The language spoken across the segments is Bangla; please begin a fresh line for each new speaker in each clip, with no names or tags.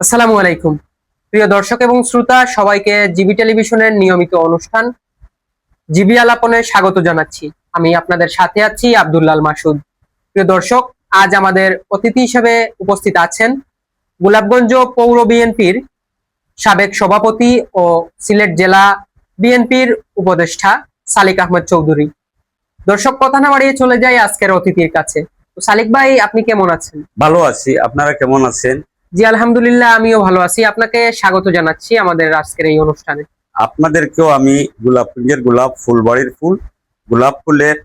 আসসালামু আলাইকুম। প্রিয় দর্শক এবং শ্রোতা, সবাইকে জিবি টেলিভিশনের নিয়মিত অনুষ্ঠান জিবি আলাপনে স্বাগত জানাচ্ছি। আমি আপনাদের সাথে আছি আব্দুল্লাল মাসুদ। প্রিয় দর্শক, আজ আমাদের অতিথি হিসেবে উপস্থিত আছেন গোলাপগঞ্জ পৌর বিএনপির সাবেক সভাপতি ও সিলেট জেলা বিএনপির উপদেষ্টা সালিক আহমেদ চৌধুরী। দর্শক, কথা না বাড়িয়ে চলে যাই আজকের অতিথির কাছে। সালিক ভাই, আপনি কেমন আছেন?
ভালো আছি। আপনারা কেমন আছেন?
জি, আলহামদুলিল্লাহ, আমিও ভালো আছি। আপনাকে স্বাগত জানাচ্ছি আমাদের আজকের এই অনুষ্ঠানে।
আপনাদেরকেও আমি গোলাপ পুঞ্জের গোলাপ ফুলবাড়ির ফুল, গোলাপ ফুলের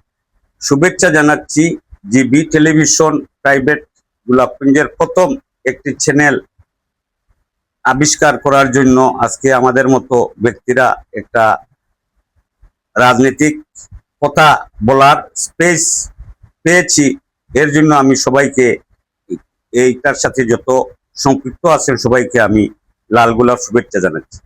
শুভেচ্ছা জানাচ্ছি। জিবি টেলিভিশন প্রাইভেট গোলাপ পুঞ্জের প্রথম একটি চ্যানেল আবিষ্কার করার জন্য আজকে আমাদের মতো ব্যক্তিরা একটা রাজনৈতিক কথা বলার স্পেস পেয়েছি। এর জন্য আমি সবাইকে এইটার সাথে যত সম্পৃক্ত আছেন সবাইকে আমি লাল গোলাপ শুভেচ্ছা জানাচ্ছি।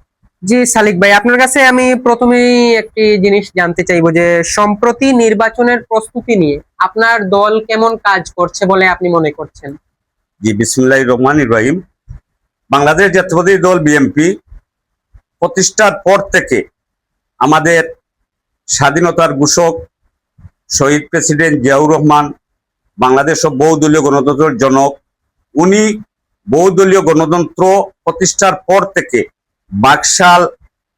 জি সালিক ভাই আপনার কাছে আমি প্রথমেই একটি জিনিস জানতে চাইব যে সম্প্রতি নির্বাচনের প্রস্তুতি নিয়ে আপনার দল কেমন কাজ করছে বলে আপনি মনে করছেন?
জি বিসমুল্লাহ রহমান ইব্রাহিম। বাংলাদেশ জাতীয়বাদী দল বিএনপি প্রতিষ্ঠার পর থেকে আমাদের স্বাধীনতার ঘোষক শহীদ প্রেসিডেন্ট জিয়াউর রহমান বাংলাদেশ ও বহুদলীয় গণতন্ত্রের জনক উনি বহুদলীয় গণতন্ত্র প্রতিষ্ঠার পর থেকে বাকশাল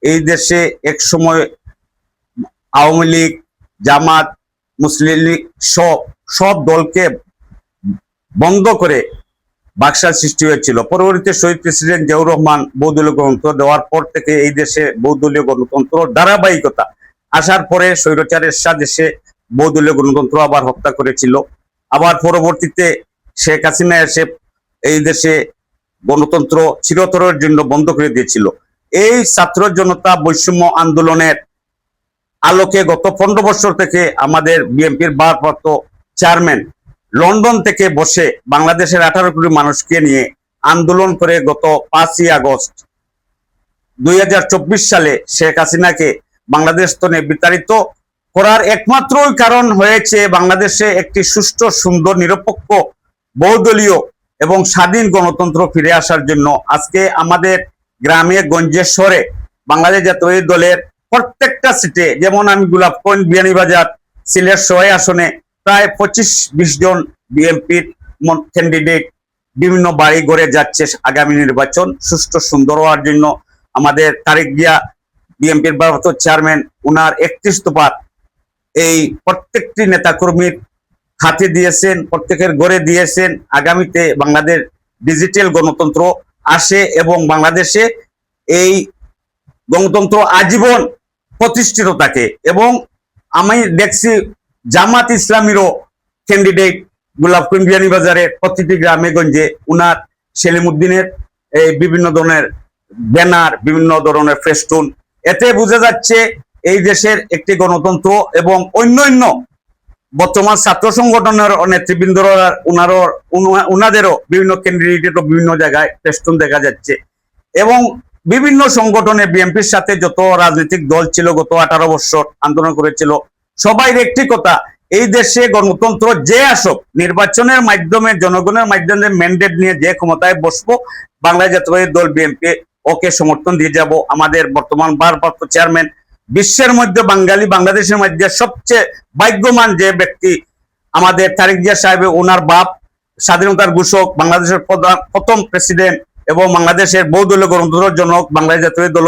এই দেশে এক সময় আওয়ামী লীগ, জামাত, মুসলিম লীগ সব সব দলকে বন্ধ করে বাকশাল সৃষ্টি হয়েছিল। পরবর্তীতে শহীদ প্রেসিডেন্ট জিয়াউর রহমান বহুদলীয় গণতন্ত্র দেওয়ার পর থেকে এই দেশে বহুদলীয় গণতন্ত্র, ধারাবাহিকতা আসার পরে স্বৈরাচারের দেশে বহুদলীয় গণতন্ত্র আবার হত্যা করেছিল। আবার পরবর্তীতে শেখ হাসিনা এসে এই দেশে গণতন্ত্র চিরতরের জন্য বন্ধ করে দিয়েছিল। এই ছাত্র জনতা বৈষম্য আন্দোলনের আলোকে গত পনেরো বছর থেকে আমাদের বিএনপির ভারপ্রাপ্ত চেয়ারম্যান লন্ডন থেকে বসে বাংলাদেশের আঠারো কোটি মানুষকে নিয়ে আন্দোলন করে গত পাঁচই আগস্ট দুই হাজার চব্বিশ সালে শেখ হাসিনাকে বাংলাদেশ তনে বিতাড়িত করার একমাত্রই কারণ হয়েছে বাংলাদেশে একটি সুষ্ঠু, সুন্দর, নিরপেক্ষ, বহুদলীয় এবং স্বাধীন গণতন্ত্র ফিরে আসার জন্য আজকে আমাদের গ্রামে, গঞ্জে, শহরে বাংলাদেশ জাতীয় দলের প্রত্যেকটা সিটে, যেমন আমি গোলাপগঞ্জ বিয়ানীবাজার সিলেট সহায় আসনে প্রায় পঁচিশ, বিশ জন বিএনপির ক্যান্ডিডেট বিভিন্ন বাড়ি ঘরে যাচ্ছে আগামী নির্বাচন। সুষ্ঠু, সুন্দর হওয়ার জন্য আমাদের তারেক জিয়া, বিএনপির ভারপ্রাপ্ত চেয়ারম্যান উনার একত্রিশ তোপার এই প্রত্যেকটি নেতাকর্মীর হাতে দিয়েছেন, প্রত্যেকের গড়ে দিয়েছেন। আগামীতে বাংলাদেশ ডিজিটাল গণতন্ত্র আসে এবং বাংলাদেশে এই গণতন্ত্র আজীবন প্রতিষ্ঠিত থাকে এবং আমি দেখছি জামাত ইসলামীরও ক্যান্ডিডেট গোলাপকুন বিয়ানীবাজারে প্রতিটি গ্রামে গঞ্জে উনার সেলিমুদ্দিনের এই বিভিন্ন ধরনের ব্যানার, বিভিন্ন ধরনের ফেস্টুন। এতে বোঝা যাচ্ছে এই দেশের একটি গণতন্ত্র এবং অন্যান্য বর্তমান ছাত্র সংগঠনের নেতৃবৃন্দরা উনারও উনাদেরও বিভিন্ন ক্যান্ডিডেটও বিভিন্ন জায়গায় ফেস্টুন দেখা যাচ্ছে। এবং বিভিন্ন সংগঠনে বিএনপির সাথে যত রাজনৈতিক দল ছিল, গত আঠারো বছর আন্দোলন করেছিল, সবাই একটি কথা এই দেশে গণতন্ত্র যে আসুক, নির্বাচনের মাধ্যমে, জনগণের মাধ্যমে ম্যান্ডেট নিয়ে যে ক্ষমতায় বসবো বাংলাদেশ জাতীয় দল বিএনপি ওকে সমর্থন দিয়ে যাব। আমাদের বর্তমান ভারপ্রাপ্ত চেয়ারম্যান বিশ্বের মধ্যে, বাঙালি বাংলাদেশের মধ্যে সবচেয়ে ভাগ্যমান যে ব্যক্তি আমাদের তারেক জিয়া সাহেব, ওনার বাপ, স্বাধীনতার ঘোষক, বাংলাদেশের প্রধান, প্রথম প্রেসিডেন্ট এবং বাংলাদেশের বহুদলীয় গণতন্ত্রের জনক বাংলাদেশ জাতীয় দল,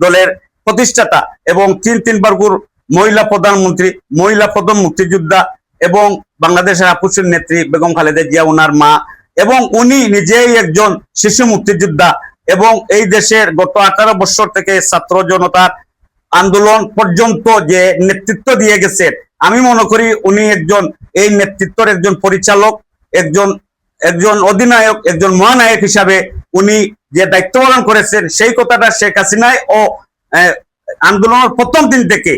দলের প্রতিষ্ঠাতা এবং তিন তিনবার গুর মহিলা প্রধানমন্ত্রী, মহিলা প্রথম মুক্তিযোদ্ধা এবং বাংলাদেশের আপুসের নেত্রী বেগম খালেদা জিয়া, ওনার মা এবং উনি নিজেই একজন শিশু মুক্তিযোদ্ধা এবং এই দেশের গত আঠারো বছর থেকে ছাত্র জনতার আন্দোলন পর্যন্ত যে নেতৃত্ব দিয়ে গেছে, আমি মনে করি উনি একজন, এই নেতৃত্বের একজন পরিচালক, একজন একজন অধিনায়ক, একজন মহানায়ক হিসাবে উনি যে দায়িত্ব পালন করেছেন, সেই কথাটা শেখ হাসিনায় ও আন্দোলনের প্রথম দিন থেকে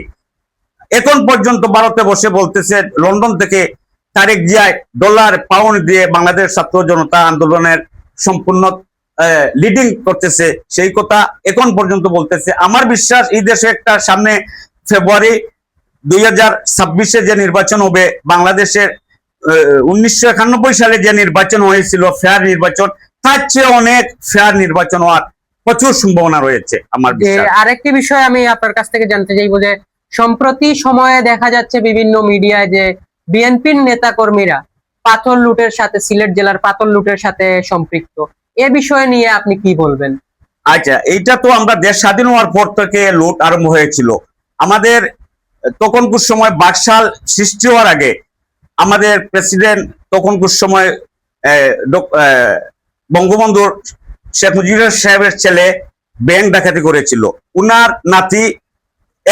এখন পর্যন্ত ভারতে বসে বলতেছে, লন্ডন থেকে তারেক জিয়ায় ডলার, পাউন্ড দিয়ে বাংলাদেশ ছাত্র জনতা আন্দোলনের সম্পূর্ণ লিডিং করতেছে সেই কথা এখন পর্যন্ত বলতেছে। আমার বিশ্বাস এই দেশে একটা সামনে ফেব্রুয়ারি দুই হাজার ছাব্বিশে যে নির্বাচন হবে বাংলাদেশের উনিশশো একানব্বই সালে যে নির্বাচন হয়েছিল ফেয়ার নির্বাচন তার চেয়ে অনেক ফেয়ার নির্বাচন হওয়ার প্রচুর সম্ভাবনা রয়েছে আমার
আরেকটি বিষয় আমি আপনার কাছ থেকে জানতে চাইব যে সম্প্রতি সময়ে দেখা যাচ্ছে বিভিন্ন মিডিয়ায় যে বিএনপির নেতা কর্মীরা পাথর লুটের সাথে সিলেট জেলার পাথর লুটের সাথে সম্পৃক্ত। এ বিষয় নিয়ে আপনি কি বলবেন?
আচ্ছা এইটা তো আমরা দেশ স্বাধীন হওয়ার পর থেকে লুট আরম্ভ হয়েছিল। আমাদের তখনকুর সময় বাকশাল সৃষ্টি হওয়ার আগে আমাদের প্রেসিডেন্ট তখনকুর সময় আহ, ডক- আহ, বঙ্গবন্ধু শেখ মুজিবুর সাহেবের ছেলে ব্যাংক ডাকাতি করেছিল। উনার নাতি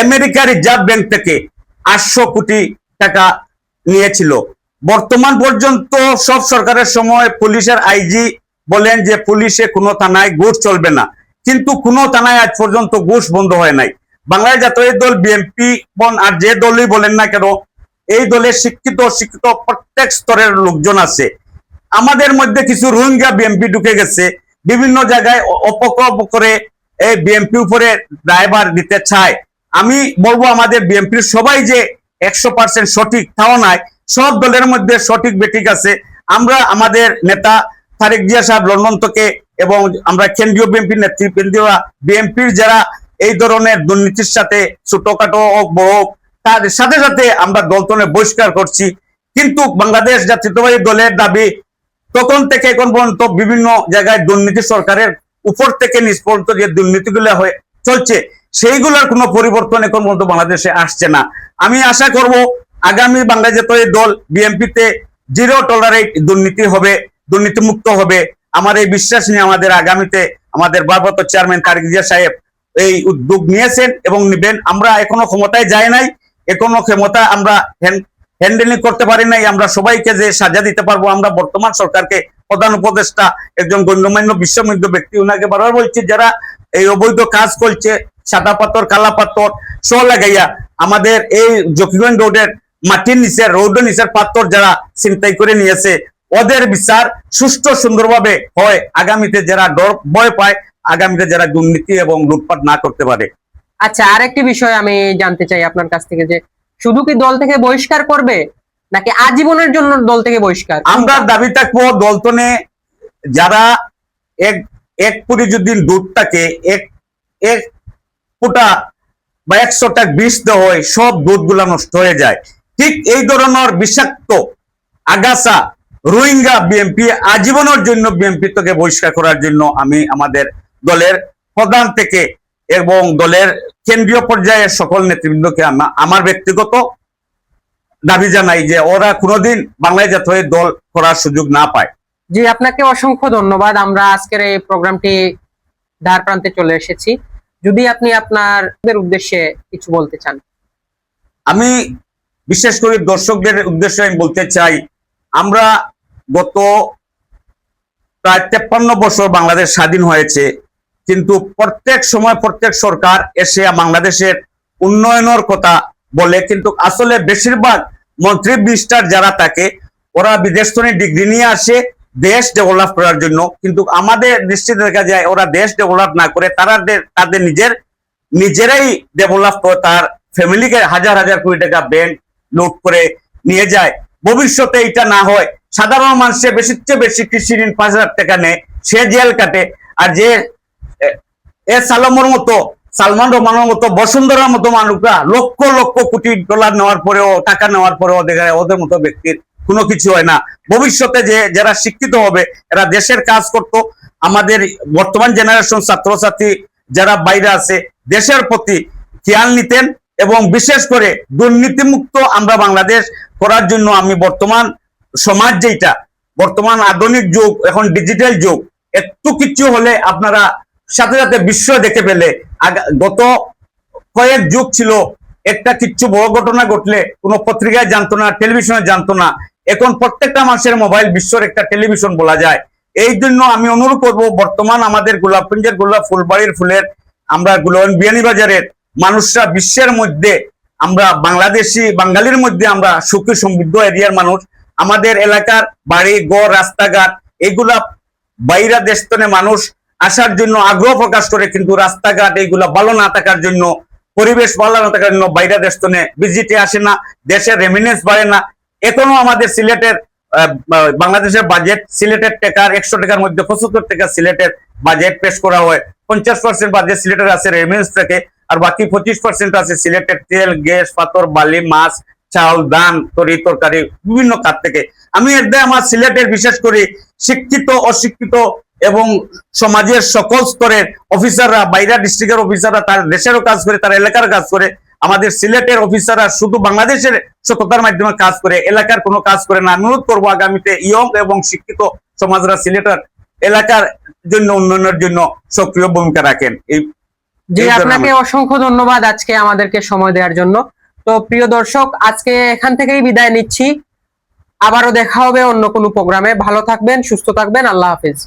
আমেরিকা রিজার্ভ ব্যাংক থেকে আটশো কোটি টাকা নিয়েছিল। বর্তমান পর্যন্ত সব সরকারের সময় পুলিশের আইজি বলেন যে পুলিশে কোনো থানায় ঘুষ চলবে না। কিন্তু কোনো থানায় আজ পর্যন্ত ঘুষ বন্ধ হয় নাই। বাংলাদেশ জাতীয় দল বিএনপি বন আর যে দলই বলেন না কেন, এই দলের শিক্ষিত শিক্ষিত প্রত্যেক স্তরের লোকজন আছে। আমাদের মধ্যে কিছু রোহিঙ্গা বিএমপি ঢুকে গেছে। বিভিন্ন জায়গায় অ- অপকর্ম করে এই বিএমপি উপরে ড্রাইভার দিতে চায়। আমি বলব আমাদের বিএনপির সবাই যে একশো পার্সেন্ট সঠিক তাও নাই সব দলের মধ্যে সঠিক বেঠিক আছে। আমরা আমাদের নেতা তারেক জিয়া সাহেব, লন্ডন থেকে এবং আমরা কেন্দ্রীয় বিএনপি নেতৃবৃন্দরা বিএনপির যারা এই ধরনের দুর্নীতির সাথে ছোটখাটো হোক, বড় হোক, তার সাথে সাথে আমরা দলতনে বহিষ্কার করছি। কিন্তু বাংলাদেশ জাতীয়তাবাদী দলের দাবি, তখন থেকে এখন পর্যন্ত বিভিন্ন জায়গায় দুর্নীতি সরকারের উপর থেকে নিচ পর্যন্ত যে দুর্নীতিগুলো হয়ে চলছে, সেইগুলোর কোনো পরিবর্তন এখন পর্যন্ত বাংলাদেশে আসছে না। আমি আশা করব, আগামী বাংলাদেশ দল বিএনপিতে জিরো টলারেট দুর্নীতি হবে। দুর্নীতিমুক্ত হবে। আমার এই বিশ্বাস নিয়ে আমাদের আগামীতে আমাদের ভারপ্রাপ্ত চেয়ারম্যান তারেক জিয়া সাহেব এই উদ্যোগ নিয়েছেন এবং নিবেন। আমরা এখনও ক্ষমতায় যাই নাই, এখনও ক্ষমতা আমরা হ্যান্ডেলিং করতে পারি নাই। আমরা সবাইকে যে সাজা দিতে পারব, আমরা বর্তমান সরকারকে প্রধান উপদেষ্টা একজন গণ্যমান্য বিশ্বমিদ্য ব্যক্তি ওনাকে বারবার বলছি, যারা এই অবৈধ কাজ করছে, সাদা পাথর, কালা পাথর স লাগাইয়া আমাদের এই জকিগঞ্জ রোডের মাটির নিচে রোডের নিচের পাথর যারা চিন্তাই করে নিয়েছে ওদের বিচার সুষ্ঠু সুন্দরভাবে হয়। আগামীতে যারা ডর ভয় পায় আগামীতে যারা দুর্নীতি এবং লুটপাট না করতে পারে।
আচ্ছা আর একটি বিষয় আমি জানতে চাই আপনার কাছ থেকে যে শুধু কি দল থেকে বহিষ্কার করবে নাকি আজীবনের জন্য দল থেকে বহিষ্কার?
আমরা দাবি থাকব দল দলতনে যারা এক এক পুরি যদি দুধটাকে এক এক ফুটা বা একশোটা বিষ দেওয়া হয় সব দুধগুলা নষ্ট হয়ে যায়। ঠিক এই ধরনের বিষাক্ত আগাছা রোহিঙ্গা বিএনপি আজীবনের জন্য বিএনপি থেকে বহিষ্কার করার জন্য আমি আমাদের দলের প্রধান থেকে এবং দলের কেন্দ্রীয় পর্যায়ের সকল নেতৃবৃন্দকে আমার ব্যক্তিগত দাবি জানাই যে ওরা কোনোদিন বাংলাদেশ জাতীয় দল করার সুযোগ না পায়।
জি আপনাকে অসংখ্য ধন্যবাদ। আমরা আজকের এই প্রোগ্রামটি ধার প্রান্তে চলে এসেছি। যদি আপনি আপনার উদ্দেশ্যে কিছু বলতে চান।
আমি বিশেষ করে দর্শকদের উদ্দেশ্যে আমি বলতে চাই আমরা গত প্রায় তেপ্পান্ন বছর বাংলাদেশ স্বাধীন হয়েছে, কিন্তু প্রত্যেক সময় প্রত্যেক সরকার এসে বাংলাদেশের উন্নয়নের কথা বলে, কিন্তু আসলে বেশিরভাগ মন্ত্রী মিনিস্টার যারা থাকে, ওরা বিদেশ থেকে ডিগ্রি নিয়ে আসে, দেশ ডেভেলপ করার জন্য। কিন্তু আমাদের দৃষ্টিতে দেখা যায়, ওরা দেশ ডেভেলপ না করে তারা তাদের নিজের, নিজেরাই ডেভেলপ করে তার ফ্যামিলিকে হাজার হাজার কোটি টাকা ব্যাংক লুট করে নিয়ে যায়। ভবিষ্যতে এটা না হয় সাধারণ মানুষের বেশি বেশি কৃষি ঋণ পাঁচ হাজার টাকা নেয়। সে জেল কাটে আর যে, এ সালমর মতো, সালমান রহমানের মতো, বসুন্ধরার মতো মানুষরা লক্ষ লক্ষ কোটি ডলার নেওয়ার পরেও, টাকা নেওয়ার পরেও দেখা যায় ওদের মতো ব্যক্তির কোনো কিছু হয় না। ভবিষ্যতে যে, যারা শিক্ষিত হবে, এরা দেশের কাজ করত। আমাদের বর্তমান জেনারেশন ছাত্রছাত্রী যারা বাইরে আছে, দেশের প্রতি খেয়াল নিতেন এবং বিশেষ করে দুর্নীতিমুক্ত আমরা বাংলাদেশ করার জন্য আমি বর্তমান সমাজ যেটা বর্তমান আধুনিক যুগ, এখন ডিজিটাল যুগ, একটু কিছু হলে আপনারা সাথে সাথে বিশ্ব দেখে পেলে। গত কয়েক যুগ ছিল, একটা কিচ্ছু বড় ঘটনা ঘটলে, কোনো পত্রিকায় জানতো না টেলিভিশনে জানতো না। এখন প্রত্যেকটা মানুষের মোবাইল বিশ্বর একটা টেলিভিশন বলা যায়। এই জন্য আমি অনুরোধ করব, বর্তমান আমাদের গোলাপগঞ্জের গোলাপ ফুলবাড়ির ফুলের, আমরা গুলন বিয়ানীবাজারের মানুষরা বিশ্বের মধ্যে, আমরা বাংলাদেশি, বাঙালির মধ্যে আমরা সুখী, সমৃদ্ধ, এরিয়ার মানুষ। আমাদের এলাকার বাড়ি গড় রাস্তাঘাট, এগুলা বাইরা দেশতনে মানুষ আসার জন্য আগ্রহ প্রকাশ করে, কিন্তু রাস্তাঘাট এইগুলা ভালো না থাকার জন্য, পরিবেশ ভালো না থাকার জন্য বাইরা দেশতনে ভিজিটে আসে না, দেশের রেমিনেন্স বাড়ে না। এখনও আমাদের সিলেটের বাংলাদেশের বাজেট সিলেটের টাকার একশো টাকার মধ্যে পঁচাত্তর টাকা সিলেটের বাজেট পেশ করা হয়। পঞ্চাশ পার্সেন্ট বাজেট সিলেটের আছে রেমিন্স থেকে, আর বাকি পঁচিশ পার্সেন্ট আছে সিলেটের তেল, গ্যাস, পাথর, বালি, মাছ চাউল ধান তরি তরকারি বিভিন্ন খাত থেকে। আমি এর দিয়ে আমার সিলেটের বিশেষ করে শিক্ষিত অশিক্ষিত এবং সমাজের সকল স্তরের অফিসাররা বাইরা ডিস্ট্রিক্টের অফিসাররা তার দেশেরও কাজ করে তার এলাকার কাজ করে আমাদের সিলেটের অফিসাররা শুধু বাংলাদেশের সততার মাধ্যমে কাজ করে এলাকার কোনো কাজ করে না। অনুরোধ করব আগামীতে ইয়ং এবং শিক্ষিত সমাজরা সিলেটের এলাকার জন্য উন্নয়নের জন্য সক্রিয় ভূমিকা রাখেন। এই
জি আপনাকে অসংখ্য ধন্যবাদ আজকে আমাদেরকে সময় দেওয়ার জন্য। তো প্রিয় দর্শক, আজকে এখান থেকেই বিদায় নিচ্ছি। আবারও দেখা হবে অন্য কোনো প্রোগ্রামে। ভালো থাকবেন, সুস্থ থাকবেন। আল্লাহ হাফিজ।